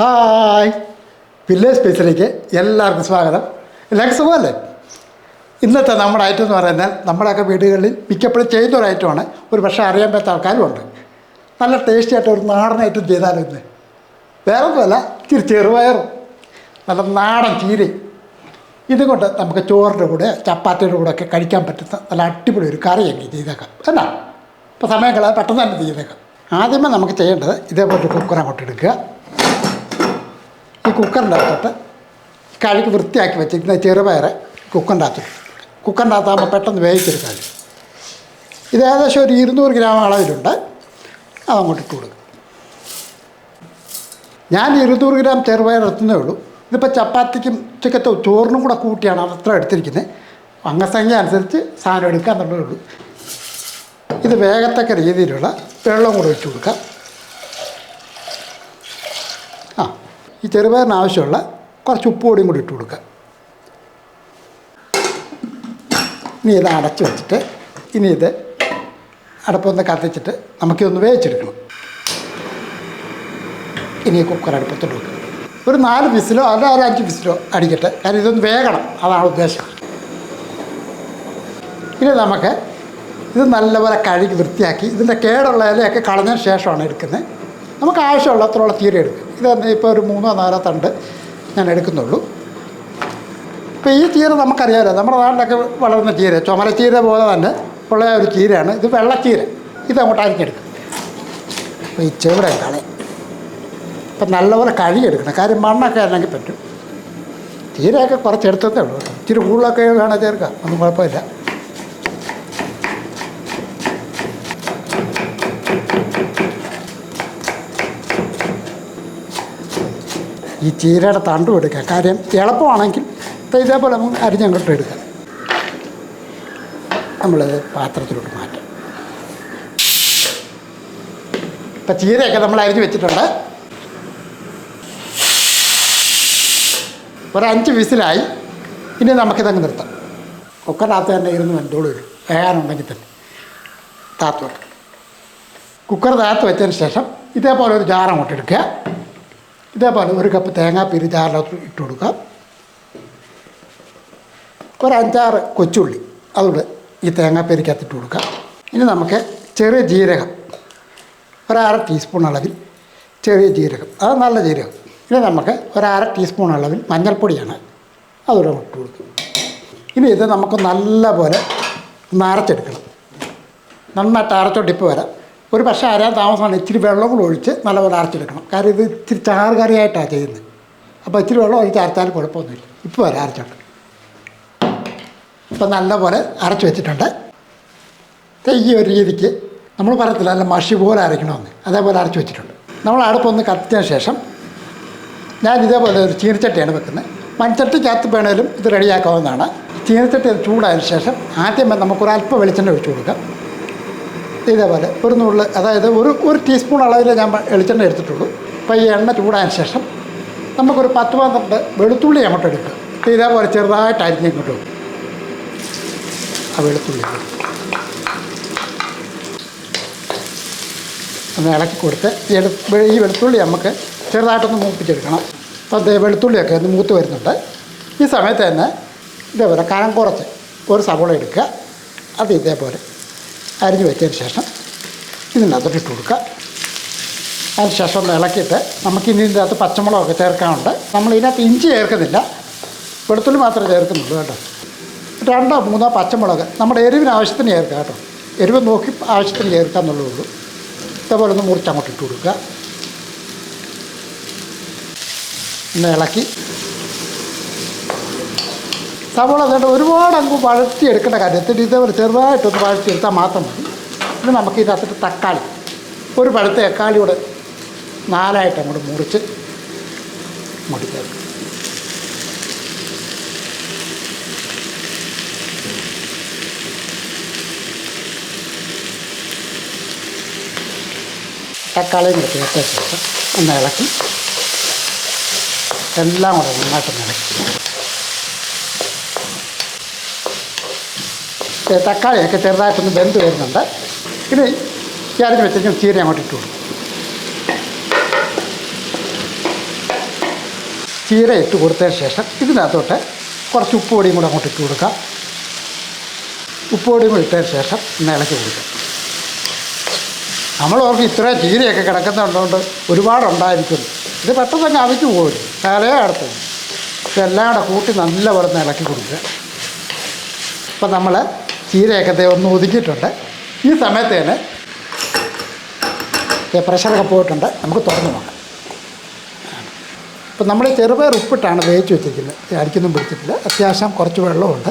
Hi. Village സ്പേസിലേക്ക് എല്ലാവർക്കും സ്വാഗതം. എല്ലാവർക്കും സുഖമല്ലേ? ഇന്നത്തെ നമ്മുടെ ഐറ്റം എന്ന് പറയുന്നത് നമ്മുടെയൊക്കെ വീടുകളിൽ മിക്കപ്പോഴും ചെയ്യുന്ന ഒരു ഐറ്റമാണ് ഒരു പക്ഷേ അറിയാൻ പറ്റാത്ത ആൾക്കാരും ഉണ്ട്. നല്ല ടേസ്റ്റി ആയിട്ട് ഒരു നാടൻ ഐറ്റം ചെയ്താലും ഇന്ന്? വേറെ ഒന്നുമല്ല ഇച്ചിരി ചെറുപയറും നല്ല നാടൻ ചീരയും. ഇതുകൊണ്ട് നമുക്ക് ചോറിന്റെ കൂടെ ചപ്പാത്തിയുടെ കൂടെ ഒക്കെ കഴിക്കാൻ പറ്റുന്ന നല്ല അടിപൊളി ഒരു കറിയൊക്കെ ചെയ്തേക്കാം. എന്നാ ഇപ്പോൾ സമയം കളയാൻ പെട്ടെന്ന് തന്നെ ചെയ്തേക്കാം. ആദ്യമേ നമുക്ക് ചെയ്യേണ്ടത് ഇതേപോലെ കുക്കർ അങ്ങോട്ട് എടുക്കുക. കുക്കറിന്റെ അകത്തോട്ട് കഴുകി വൃത്തിയാക്കി വെച്ചിരിക്കുന്ന ചെറുപയറ് കുക്കറിന്റെ അകത്ത് കുക്കറിന്റെ അകത്താകുമ്പോൾ പെട്ടെന്ന് വേവിച്ചെടുക്കാൻ ഇത് ഏകദേശം ഒരു ഇരുന്നൂറ് ഗ്രാം അളവിലുണ്ട്. അതങ്ങോട്ട് ഇട്ട് കൊടുക്കും. ഞാൻ ഇരുന്നൂറ് ഗ്രാം ചെറുപയർ എടുത്തുന്നേ ഉള്ളൂ. ഇതിപ്പോൾ ചപ്പാത്തിക്കും ഉച്ചക്കത്തെ ചോറിനും കൂടെ കൂട്ടിയാണ് അത് അത്ര എടുത്തിരിക്കുന്നത്. അംഗസംഖ്യ അനുസരിച്ച് സാധനം എടുക്കാൻ എന്നുള്ളതേ ഉള്ളൂ. ഇത് വേഗത്തക്ക രീതിയിലുള്ള വെള്ളം കൂടെ ഒഴിച്ചു കൊടുക്കാം ആ ഈ ചെറുപയറിന് ആവശ്യമുള്ള കുറച്ച് ഉപ്പ് കൂടി ഇട്ട് കൊടുക്കുക. ഇനി ഇത് അടച്ചു വെച്ചിട്ട് ഇനി ഇത് അടുപ്പൊന്ന് കത്തിച്ചിട്ട് നമുക്കിതൊന്ന് വേവിച്ചെടുക്കണം. ഇനി കുക്കർ അടുപ്പത്തോട്ട് വെക്കുക. ഒരു നാല് വിസിലോ അല്ല ഒരു അഞ്ച് വിസിലോ അടിക്കട്ടെ. കാരണം ഇതൊന്ന് വേഗണം അതാണ് ഉദ്ദേശം. ഇനി നമുക്ക് ഇത് നല്ലപോലെ കഴുകി വൃത്തിയാക്കി ഇതിന്റെ കേടുള്ള ഇലയൊക്കെ കളഞ്ഞതിന് ശേഷമാണ് എടുക്കുന്നത്. നമുക്ക് ആവശ്യമുള്ളത്രോളം തീരെ എടുക്കും ഇത് ഇപ്പോൾ ഒരു മൂന്നോ നാലോ തണ്ട് ഞാൻ എടുക്കുന്നുള്ളൂ. ഇപ്പോൾ ഈ ചീര നമുക്കറിയാമല്ലോ നമ്മുടെ നാട്ടിലൊക്കെ വളർന്ന ചീര ചുമലച്ചീര പോലെ തന്നെ ഉള്ള ഒരു ചീരയാണ്. ഇത് വെള്ളച്ചീര ഇത് അങ്ങോട്ട് അരിഞ്ഞെടുക്കും. അപ്പോൾ ഈ ചെവിടെ കളയും അപ്പം നല്ലപോലെ കഴുകിയെടുക്കണം. കാര്യം മണ്ണൊക്കെ അല്ലെങ്കിൽ പറ്റും. ചീരയൊക്കെ കുറച്ച് എടുത്തതേ ഉള്ളൂ ഇച്ചിരി കൂടുതലൊക്കെ വേണം ചേർക്കാം. ഒന്നും കുഴപ്പമില്ല. ഈ ചീരയുടെ തണ്ടും എടുക്കാം. കാര്യം എളുപ്പമാണെങ്കിൽ ഇപ്പം ഇതേപോലെ നമുക്ക് അരിഞ്ഞങ്ങോട്ട് എടുക്കാം. നമ്മളത് പാത്രത്തിലോട്ട് മാറ്റാം. ഇപ്പം ചീരയൊക്കെ നമ്മൾ അരിഞ്ഞ് വെച്ചിട്ടുണ്ട്. ഒരു അഞ്ച് വിസിലായി. ഇനി നമുക്കിതങ്ങ് നിർത്താം. കുക്കറിനകത്ത് തന്നെ ഇരുന്ന് വെന്തോളൂ വരും വേകാനുണ്ടെങ്കിൽ തന്നെ. താത്ത് കുക്കർ താത്ത് വെച്ചതിന് ശേഷം ഇതേപോലെ ഒരു ജാർ അങ്ങോട്ട് എടുക്കുക. ഇതേപോലെ ഒരു കപ്പ് തേങ്ങാപ്പീര് ജാറിനകത്ത് ഇട്ട് കൊടുക്കാം ഒരു അഞ്ചാറ് കൊച്ചുള്ളി അതുകൊണ്ട് ഈ തേങ്ങാപ്പീരിക്കകത്ത് ഇട്ട് കൊടുക്കാം ഇനി നമുക്ക് ചെറിയ ജീരകം ഒരു അര ടീസ്പൂൺ അളവിൽ ചെറിയ ജീരകം അത് നല്ല ജീരകം. ഇനി നമുക്ക് ഒരു അര ടീസ്പൂൺ അളവിൽ മഞ്ഞൾപ്പൊടിയാണ് അതുകൂടെ ഇട്ട് കൊടുക്കും ഇനി ഇത് നമുക്ക് നല്ലപോലെ ഒന്ന് അരച്ചെടുക്കണം. നന്നായിട്ട് അരച്ചോട്ടിപ്പ് വരാം. ഒരു പക്ഷേ അരാൻ താമസമാണ് ഇച്ചിരി വെള്ളം കൂടെ ഒഴിച്ച് നല്ലപോലെ അരച്ചെടുക്കണം. കാര്യം ഇത് ഇച്ചിരി ചാറ് കറിയായിട്ടാണ് ചെയ്യുന്നത്. അപ്പോൾ ഇച്ചിരി വെള്ളം ഒഴിച്ച് അരച്ചാലും കുഴപ്പമൊന്നുമില്ല. ഇപ്പോൾ വരെ അരച്ചോട്ട് ഇപ്പം നല്ലപോലെ അരച്ച് വെച്ചിട്ടുണ്ട്. തെയ്യ ഒരു രീതിക്ക് നമ്മൾ പറയത്തില്ല അല്ല മഷി പോലെ അരയ്ക്കണമെന്ന്. അതേപോലെ അരച്ച് വെച്ചിട്ടുണ്ട്. നമ്മൾ അടുപ്പൊന്ന് കത്തിച്ചതിന് ശേഷം ഞാൻ ഇതേപോലെ ഒരു ചീനച്ചട്ടിയാണ് വെക്കുന്നത്. മൺചട്ടിക്കകത്ത് വേണേലും ഇത് റെഡിയാക്കാവുന്നതാണ്. ചീനച്ചട്ടി ചൂടായതിനു ശേഷം ആദ്യമേ നമുക്കൊരു അല്പം വെളിച്ചെണ്ണ ഒഴിച്ചു കൊടുക്കാം. ഇതേപോലെ ഒരു നുള്ളിൽ അതായത് ഒരു ഒരു ടീസ്പൂൺ അളവിൽ ഞാൻ വെളിച്ചെണ്ണ എടുത്തിട്ടുള്ളൂ. അപ്പോൾ ഈ എണ്ണ ചൂടാൻ ശേഷം നമുക്കൊരു പത്ത് പന്ത്രണ്ട് വെളുത്തുള്ളി അങ്ങോട്ട് എടുക്കുക ഇതേപോലെ ചെറുതായിട്ട് അരിഞ്ഞ് ഇങ്ങോട്ട് ആ വെളുത്തുള്ളി. ഒന്ന് ഇളക്കി കൊടുത്ത് ഈ വെളുത്തുള്ളി നമുക്ക് ചെറുതായിട്ടൊന്ന് മൂപ്പിച്ചെടുക്കണം. അപ്പോൾ വെളുത്തുള്ളിയൊക്കെ ഒന്ന് മൂത്ത് വരുന്നുണ്ട്. ഈ സമയത്ത് തന്നെ ഇതേപോലെ കനം കുറച്ച് ഒരു സവോള എടുക്കുക. അത് ഇതേപോലെ അരിഞ്ഞ് വെച്ചതിന് ശേഷം ഇതിനകത്തോട്ട് ഇട്ട് കൊടുക്കുക. അതിന് ശേഷം ഒന്ന് ഇളക്കിയിട്ട് നമുക്ക് ഇനി ഇതിന്റെ അകത്ത് പച്ചമുളകൊക്കെ ചേർക്കാനുണ്ട്. നമ്മൾ ഇതിനകത്ത് ഇഞ്ചി ചേർക്കുന്നില്ല. വെളുത്തുള്ളി മാത്രമേ ചേർക്കുന്നുള്ളൂ കേട്ടോ. രണ്ടോ മൂന്നോ പച്ചമുളക് നമ്മുടെ എരിവിന് ആവശ്യത്തിന് ചേർക്കുക കേട്ടോ. എരിവ് നോക്കി ആവശ്യത്തിന് ചേർക്കുക എന്നുള്ളൂ ഇതേപോലെ ഒന്ന് മുറിച്ചങ്ങോട്ട് ഇട്ട് കൊടുക്കുക. ഒന്ന് ഇളക്കി സവോള അതുകൊണ്ട് ഒരുപാട് അങ്ങ് വഴത്തി എടുക്കേണ്ട കാര്യത്തിൽ ഇതേപോലെ ചെറുതായിട്ടൊന്ന് വഴറ്റിയെടുത്താൽ മാത്രം മതി. പിന്നെ നമുക്ക് ഇതിനകത്തിട്ട് തക്കാളി ഒരു പഴുത്ത തക്കാളിയോട് നാലായിട്ട് അങ്ങോട്ട് മുറിച്ച് മുടിക്കുക ചേർക്കും തക്കാളിയും ഒന്ന് ഇളക്കി. എല്ലാം കൂടെ നന്നായിട്ട് ഇളക്കി. തക്കാളിയൊക്കെ ചെറുതായിട്ടൊന്ന് വെന്ത് വരുന്നുണ്ട്. ഇനി ഈ അരിഞ്ഞ് വെച്ചിരിക്കുന്ന ചീര അങ്ങോട്ട് ഇട്ടു ചീര ഇട്ട് കൊടുത്തതിന് ശേഷം ഇതിനകത്തോട്ട് കുറച്ച് ഉപ്പ് പൊടിയും കൂടെ അങ്ങോട്ട് ഇട്ട് കൊടുക്കാം. ഉപ്പ് പൊടിയും കൂടി ഇട്ടതിന് ശേഷം ഇളക്കി കൊടുക്കാം. നമ്മൾ ഓർക്കും ഇത്രയും ചീരയൊക്കെ കിടക്കുന്നുണ്ടോണ്ട് ഒരുപാടുണ്ടായിരിക്കുന്നു ഇത് പെട്ടെന്ന് തന്നെ അവിച്ച് പോകും തലയെ അടുത്ത് ഇതെല്ലാം കൂടെ കൂട്ടി നല്ലപോലെ ഇളക്കി കൊടുക്കുക. അപ്പം നമ്മൾ ചീരയൊക്കെ ഒന്ന് ഒതുക്കിയിട്ടുണ്ട്. ഈ സമയത്ത് തന്നെ പ്രഷറൊക്കെ പോയിട്ടുണ്ട്. നമുക്ക് തുറന്നു നോക്കാം. ഇപ്പം നമ്മൾ ചെറുപയർ ഉപ്പിട്ടാണ് വേവിച്ച് വെച്ചിരിക്കുന്നത്. അരിക്കൊന്നും പിടിച്ചിട്ടില്ല അത്യാവശ്യം കുറച്ച് വെള്ളമുണ്ട്.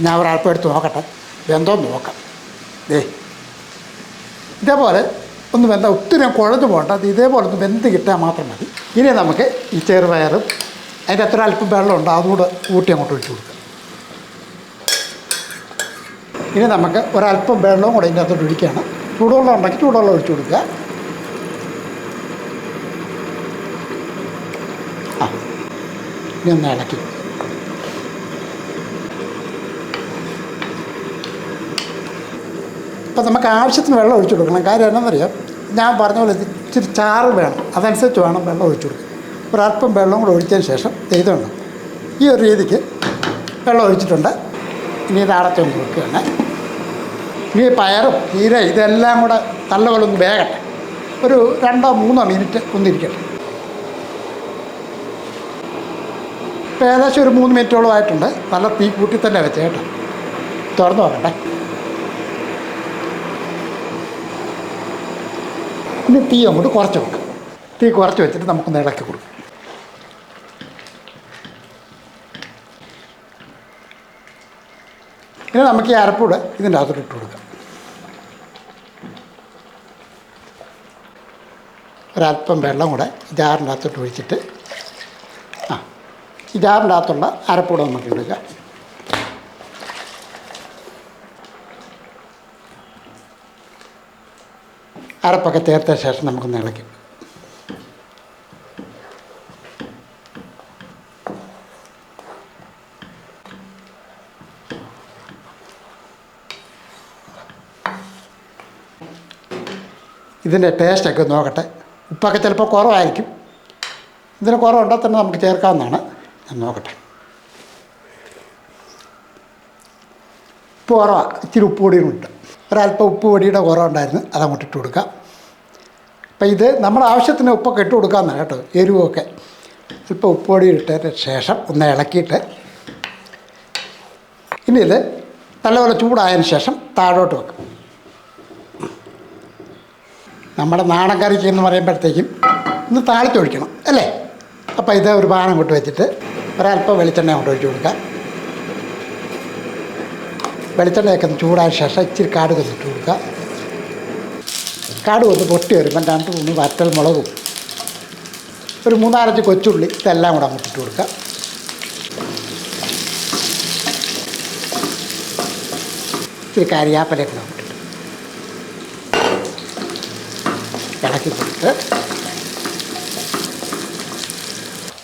ഞാൻ ഒരൽപ്പം എടുത്ത് നോക്കട്ടെ. വെന്തോന്ന് നോക്കാം. ദേ. ഇതേപോലെ ഒന്ന് വെന്ത ഒത്തിരി കുഴഞ്ഞു പോകണ്ട. അത് ഇതേപോലെ ഒന്ന് വെന്ത് കിട്ടാൻ മാത്രം മതി. ഇനി നമുക്ക് ഈ ചെറുപയറും അതിന്റെ അത്ര അല്പം വെള്ളമുണ്ട് അതുകൂടെ കൂട്ടി അങ്ങോട്ട് ഒഴിച്ചു ഇനി നമുക്ക് ഒരല്പം വെള്ളവും കൂടെ ഇതിന്റെ അകത്തോട്ട് ഒഴിക്കുകയാണ്. ചൂടുവെള്ളം ഉണ്ടെങ്കിൽ ചൂടുവെള്ളം ഒഴിച്ചു കൊടുക്കുക. ആ ഇനി ഒന്ന് ഇളക്കി. അപ്പം നമുക്ക് ആവശ്യത്തിന് വെള്ളം ഒഴിച്ചു കൊടുക്കണം. കാര്യം എന്താണെന്നറിയാം ഞാൻ പറഞ്ഞ പോലെ ഇച്ചിരി ചാറ് വേണം. അതനുസരിച്ച് വേണം വെള്ളം ഒഴിച്ചു കൊടുക്കുക ഒരല്പം വെള്ളം കൂടെ ഒഴിച്ചതിന് ശേഷം ചെയ്തുകൊണ്ട് ഈ ഒരു രീതിക്ക് വെള്ളം ഒഴിച്ചിട്ടുണ്ട്. ഇനി ഇത് അടച്ചൊന്ന് വെക്കുകയാണ്. ഇനി പയറും ചീര ഇതെല്ലാം കൂടെ നല്ലപോലെ ഒന്ന് വേകട്ടെ ഒരു രണ്ടോ മൂന്നോ മിനിറ്റ് ഒന്നിരിക്കട്ടെ. ഇപ്പം ഏകദേശം ഒരു മൂന്ന് മിനിറ്റോളം ആയിട്ടുണ്ട്. നല്ല തീ കൂട്ടി തന്നെ വെച്ചേ കേട്ടോ. തുറന്നു നോക്കട്ടെ. ഇനി തീ അങ്ങോട്ട് കുറച്ച് വെക്കാം. തീ കുറച്ച് വെച്ചിട്ട് നമുക്കൊന്ന് ഇളക്കി കൊടുക്കും. ഇനി നമുക്ക് ഈ അരപ്പൂടെ ഇതിന്റെ അകത്തോട്ട് ഇട്ട് കൊടുക്കാം. ഒരല്പം വെള്ളം കൂടെ ജാറിന്റെ അകത്തോട്ട് ഒഴിച്ചിട്ട് ആ ഈ ജാറിന്റെ അകത്തുള്ള അരപ്പൂടെ നമുക്ക് ഇടുക അരപ്പൊക്കെ ചേർത്ത ശേഷം നമുക്കൊന്ന് ഇളക്കി. ഇതിന്റെ ടേസ്റ്റൊക്കെ നോക്കട്ടെ. ഉപ്പൊക്കെ ചിലപ്പോൾ കുറവായിരിക്കും. ഇതിന് കുറവുണ്ടോ തന്നെ നമുക്ക് ചേർക്കാവുന്നതാണ്. ഞാൻ നോക്കട്ടെ. ഉപ്പ് കുറവാണ് ഇച്ചിരി ഉപ്പ് പൊടിയും ഉണ്ട്. ഒരല്പം ഉപ്പ് പൊടിയുടെ കുറവുണ്ടായിരുന്നു. അതങ്ങോട്ട് ഇട്ട് കൊടുക്കാം. അപ്പം ഇത് നമ്മുടെ ആവശ്യത്തിന് ഉപ്പൊക്കെ ഇട്ട് കൊടുക്കാമെന്നാണ് കേട്ടോ. എരിവൊക്കെ. അല്പം ഉപ്പ് പൊടി ഇട്ടതിന് ശേഷം ഒന്ന് ഇളക്കിയിട്ട് ഇനി ഇത് നല്ലപോലെ ചൂടായതിന് ശേഷം താഴോട്ട് വെക്കും. നമ്മുടെ നാടൻ കറിക്ക് എന്ന് പറയുമ്പോഴത്തേക്കും ഒന്ന് താളിച്ചൊഴിക്കണം അല്ലേ? അപ്പോൾ ഇത് ഒരു പാനം കൊണ്ട് വെച്ചിട്ട് ഒരല്പം വെളിച്ചെണ്ണ കൊണ്ട് ഒഴിച്ചു കൊടുക്കാം. വെളിച്ചെണ്ണയൊക്കെ ഒന്ന് ചൂടായ ശേഷം ഇച്ചിരി കാട് കൊണ്ടിട്ട് കൊടുക്കാം. കാട് ഒന്ന് പൊട്ടി വരുമ്പം രണ്ട് മൂന്ന് വറ്റൽ മുളകും ഒരു മൂന്നാലഞ്ച് കൊച്ചുള്ളി ഇതെല്ലാം കൂടെ അങ്ങോട്ട് ഇട്ട് കൊടുക്കുക ഇച്ചിരി കരിയാപ്പലയൊക്കെ അങ്ങോട്ട് ഇട്ട് ഇളക്കി കൊടുത്ത്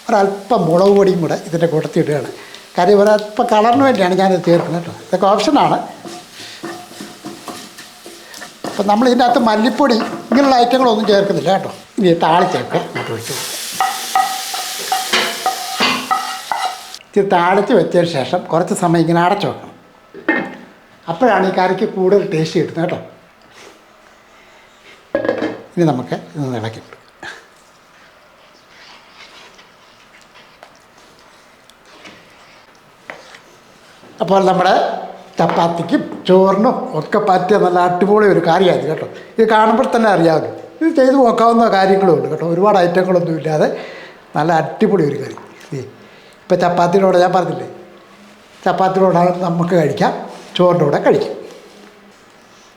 ഒരല്പം മുളക് പൊടിയും കൂടെ ഇതിന്റെ കൂട്ടത്തിൽ ഇടുകയാണ്. കാര്യം ഒരല്പം കളറിന് വേണ്ടിയാണ് ഞാനിത് ചേർക്കുന്നത് കേട്ടോ. ഇതൊക്കെ ഓപ്ഷനാണ് അപ്പം നമ്മൾ ഇതിന്റെ അകത്ത് മല്ലിപ്പൊടി ഇങ്ങനെയുള്ള ഐറ്റങ്ങളൊന്നും ചേർക്കുന്നില്ല കേട്ടോ. ഇനി താളിച്ചൊക്കെ ചേർക്കാം. വെച്ചു ഇച്ചിരി താളിച്ച് വെച്ചതിന് ശേഷം കുറച്ച് സമയം ഇങ്ങനെ അടച്ചു വെക്കണം. അപ്പോഴാണ് ഈ കറിക്ക് കൂടുതൽ ടേസ്റ്റ് കിട്ടുന്നത് കേട്ടോ. ഇനി നമുക്ക് ഇതൊന്ന് ഇളക്കി. അപ്പോൾ നമ്മുടെ ചപ്പാത്തിക്കും ചോറിനും ഒക്കെ പറ്റിയ നല്ല അടിപൊളി ഒരു കാര്യമായിരുന്നു കേട്ടോ. ഇത് കാണുമ്പോൾ തന്നെ അറിയാമല്ലോ. ഇത് ചെയ്ത് നോക്കാവുന്ന കാര്യങ്ങളും ഉണ്ട് കേട്ടോ. ഒരുപാട് ഐറ്റങ്ങളൊന്നും ഇല്ലാതെ നല്ല അടിപൊളി ഒരു കറി. ഇപ്പോൾ ചപ്പാത്തിയുടെ ഞാൻ പറഞ്ഞില്ലേ? ചപ്പാത്തിയുടെ നമുക്ക് കഴിക്കാം ചോറിന്റെ കൂടെ കഴിക്കാം.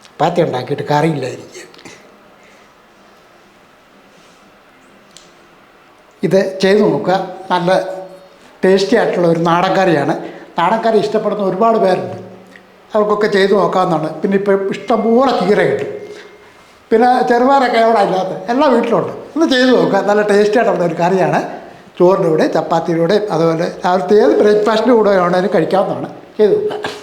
ചപ്പാത്തി ഉണ്ടാക്കിയിട്ട് കറിയില്ലായിരിക്കും. ഇത് ചെയ്തു നോക്കുക. നല്ല ടേസ്റ്റി ആയിട്ടുള്ള ഒരു നാടൻ കറിയാണ് നാടൻ കറി ഇഷ്ടപ്പെടുന്ന ഒരുപാട് പേരുണ്ട്. അവർക്കൊക്കെ ചെയ്തു നോക്കാമെന്നാണ് പിന്നെ ഇപ്പോൾ ഇഷ്ടംപോലെ ചീര കിട്ടും. പിന്നെ ചെറുപയറൊക്കെ എവിടെ ഇല്ലാത്ത എല്ലാ വീട്ടിലുണ്ട്. ഒന്ന് ചെയ്തു നോക്കുക. നല്ല ടേസ്റ്റി ആയിട്ടുള്ള ഒരു കറിയാണ്. ചോറിന്റെ കൂടെ ചപ്പാത്തിയുടെ അതുപോലെ രാവിലത്തെ ഏത് ബ്രേക്ക്ഫാസ്റ്റിന്റെ കൂടെ വേണമെങ്കിലും കഴിക്കാവുന്നതാണ്. ചെയ്തു നോക്കുക.